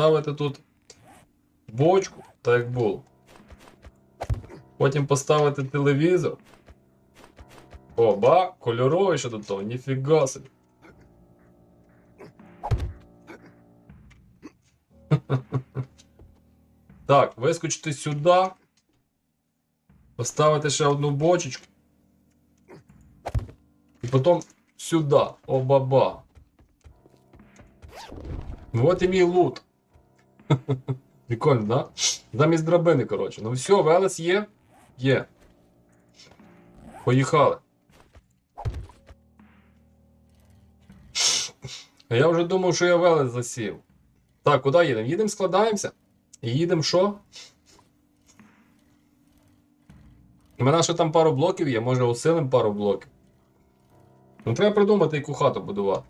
Ставити тут бочку, так як було. Потім поставити телевізор. О, ба, кольоровий ще до того, ніфіга собі. Так, вискочити сюди. Поставити ще одну бочечку. І потім сюди. О-ба-ба. Вот і мій лут. Прикольно, да? Замість драбини, коротше. Ну все, Велес є? Є. Поїхали. Я вже думав, що я Велес засів. Так, куди їдемо? Їдемо, складаємося. І їдемо що? У мене ще там пару блоків є, може усилим пару блоків. Ну треба придумати, яку хату будувати.